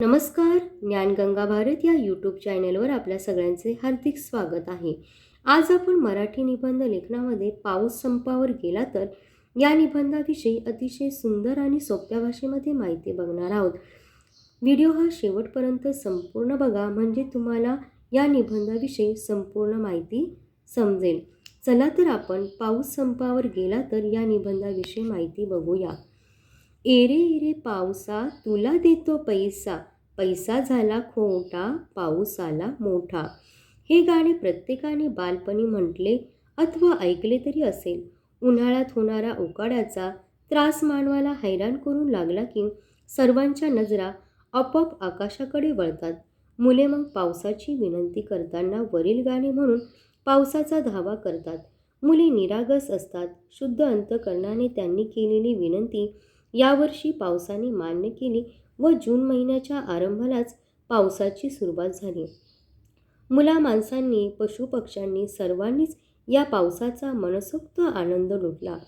नमस्कार ज्ञानगंगा भारत या यूट्यूब चॅनलवर आपल्या सगळ्यांचे हार्दिक स्वागत आहे. आज आपण मराठी निबंध लेखनामध्ये पाऊस संपावर गेला तर या निबंधाविषयी अतिशय सुंदर आणि सोप्या भाषेमध्ये माहिती बघणार आहोत. व्हिडिओ हा शेवटपर्यंत संपूर्ण बघा म्हणजे तुम्हाला या निबंधाविषयी संपूर्ण माहिती समजेल. चला तर आपण पाऊस संपावर गेला तर या निबंधाविषयी माहिती बघूया. एरे एरे पावसा तुला देतो पैसा. पैसा झाला खोटा पाऊस आला मोठा. हे गाणे प्रत्येकाने बालपणी म्हटले अथवा ऐकले तरी असेल. उन्हाळ्यात होणारा उकाड्याचा त्रास मानवाला हैराण करून लागला की सर्वांच्या नजरा आपोआप आकाशाकडे वळतात. मुले मग पावसाची विनंती करताना वरील गाणे म्हणून पावसाचा धावा करतात. मुले निरागस असतात. शुद्ध अंतकरणाने त्यांनी केलेली विनंती यावर्षी पावसाने मान्य केली व जून महिन्याच्या आरंभालाच पावसाची सुरुवात झाली. मुला माणसांनी पशुपक्ष्यांनी सर्वांनीच या पावसाचा मनसोक्त आनंद लुटला.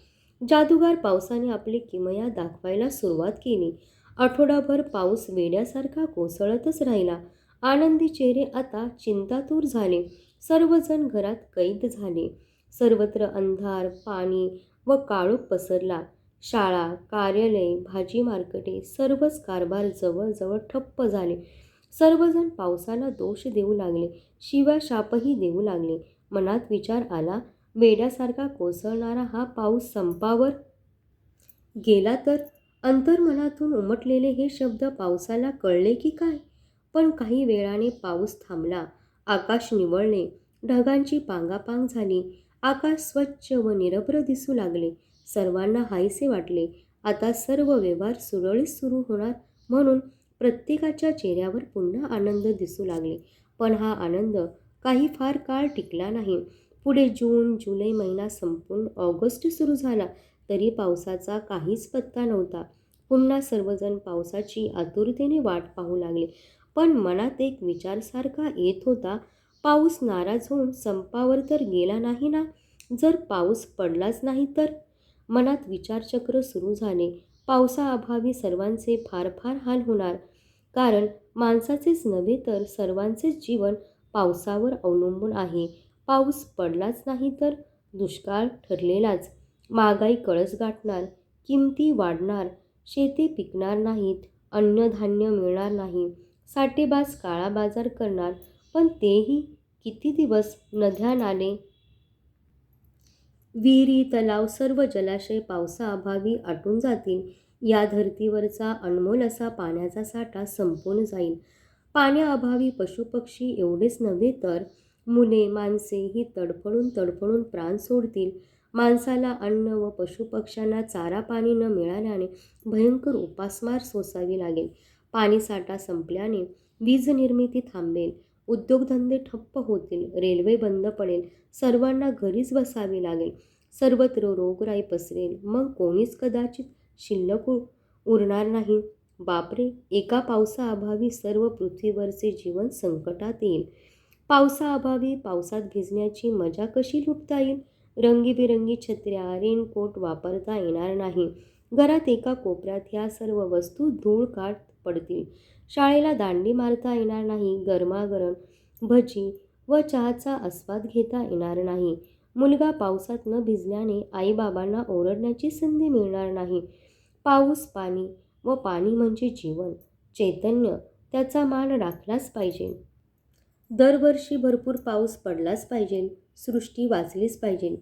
जादूगार पावसाने आपली किमया दाखवायला सुरुवात केली. आठवडाभर पाऊस वेड्यासारखा कोसळतच राहिला. आनंदी चेहरे आता चिंतातूर झाले. सर्वजण घरात कैद झाले. सर्वत्र अंधार पाणी व काळोख पसरला. शाळा कार्यालय भाजी मार्केटे सर्वच कारभार जवळजवळ ठप्प झाले. सर्वजण पावसाला दोष देऊ लागले शिवाय शापही देऊ लागले. मनात विचार आला वेड्यासारखा कोसळणारा हा पाऊस संपावर गेला तर? अंतर्मनातून उमटलेले हे शब्द पावसाला कळले की काय? पण काही वेळाने पाऊस थांबला. आकाश निवळले. ढगांची पांगापांग झाली. आकाश स्वच्छ व निरभ्र दिसू लागले. सर्वांना हायसे वाटले. आता सर्व व्यवहार सुरळीत सुरू होणार म्हणून प्रत्येकाच्या चेहऱ्यावर पुन्हा आनंद दिसू लागले. पण हा आनंद काही फार काळ टिकला नाही. पुढे जून जुलै महिना संपून ऑगस्ट सुरू झाला तरी पावसाचा काहीच पत्ता नव्हता. पुन्हा सर्वजण पावसाची आतुरतेने वाट पाहू लागले. पण मनात एक विचारसारखा येत होता पाऊस नाराज होऊन संपावर तर गेला नाही ना? जर पाऊस पडलाच नाही तर? मनात विचारचक्र सुरू झाले. पावसाअभावी सर्वांचे फार फार हाल होणार. कारण माणसाचेच नव्हे तर सर्वांचेच जीवन पावसावर अवलंबून आहे. पाऊस पडलाच नाही तर दुष्काळ ठरलेलाच. महागाई कळस गाठणार किमती वाढणार शेती पिकणार नाहीत अन्नधान्य मिळणार नाही. साठेबाज काळा बाजार करणार पण तेही किती दिवस नद्या नाले विहिरी तलाव सर्व जलाशय पावसाअभावी आटून जातील. या धर्तीवरचा अनमोल असा पाण्याचा साठा संपून जाईल. पाण्याअभावी पशुपक्षी एवढेच नव्हे तर मुले माणसे ही तडफडून तडफडून प्राण सोडतील. माणसाला अन्न व पशुपक्ष्यांना चारा पाणी न मिळाल्याने भयंकर उपासमार सोसावी लागेल. पाणीसाठा संपल्याने वीज निर्मिती थांबेल. उद्योगधंदे ठप्प होतील रेल्वे बंद पडेल सर्वांना घरीच बसावे लागेल सर्वत्र रोगराई पसरेल. मग कोणीच कदाचित शिल्लक उरणार नाही. बापरे एका पावसाअभावी सर्व पृथ्वीवरचे जीवन संकटात येईल. पावसाअभावी पावसात भिजण्याची मजा कशी लुटता येईल? रंगीबेरंगी छत्र्या रेनकोट वापरता येणार नाही. घरात एका कोपऱ्यात ह्या सर्व वस्तू धूळ काढ पडतील. शाळेला दांडी मारता येणार नाही गरमागरम भजी व चहाचा आस्वाद घेता येणार नाही. मुलगा पावसात न भिजल्याने आईबाबांना ओरडण्याची संधी मिळणार नाही. पाऊस पाणी व पाणी म्हणजे जीवन. चैतन्य त्याचा मान राखलाच पाहिजे. दरवर्षी भरपूर पाऊस पडलाच पाहिजे. सृष्टी वाचलीच पाहिजे.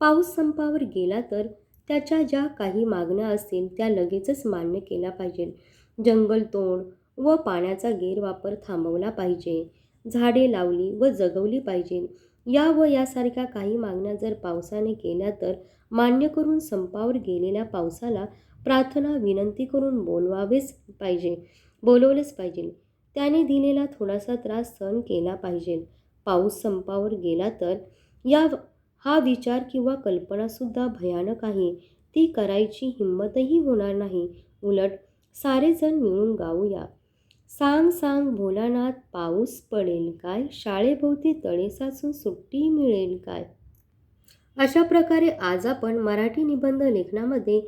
पाऊस संपावर गेला तर त्याच्या ज्या काही मागण्या असतील त्या लगेचच मान्य केल्या पाहिजे. जंगलतोड व पाण्याचा गैरवापर थांबवला पाहिजे. झाडे लावली व जगवली पाहिजे. या व यासारख्या काही मागण्या जर पावसाने केल्या तर मान्य करून संपावर गेलेल्या पावसाला प्रार्थना विनंती करून बोलवावेच पाहिजे. बोलवलेच पाहिजे. त्याने दिलेला थोडासा त्रास सहन केला पाहिजे. पाऊस संपावर गेला तर या हा विचार किंवा कल्पनासुद्धा भयानक आहे. ती करायची हिंमतही होणार नाही. उलट सारेजण मिळून गाऊया. सांग सांग भोलानाथ पाऊस पडेल काय? शाळेभोवती तळे साचून सुट्टी मिळेल काय? अशा प्रकारे आज आपण मराठी निबंध लेखनामध्ये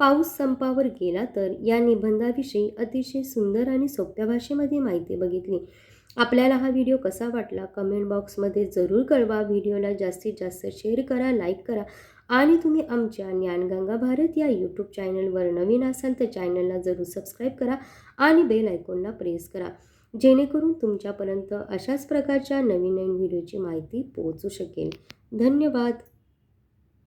पाऊस संपावर गेला तर या निबंधाविषयी अतिशय सुंदर आणि सोप्या भाषेमध्ये माहिती बघितली. आपल्याला हा व्हिडिओ कसा वाटला? कमेंट बॉक्समध्ये जरूर कळवा. व्हिडिओला जास्तीत जास्त शेअर करा लाईक करा आणि तुम्ही आमच्या ज्ञानगंगा भारत या यूट्यूब चॅनलवर नवीन असाल तर चॅनलला जरूर सबस्क्राईब करा आणि बेल आयकॉनला प्रेस करा. जेणेकरून तुमच्यापर्यंत अशाच प्रकारच्या नवीन नवीन व्हिडिओची माहिती पोहोचू शकेल. धन्यवाद.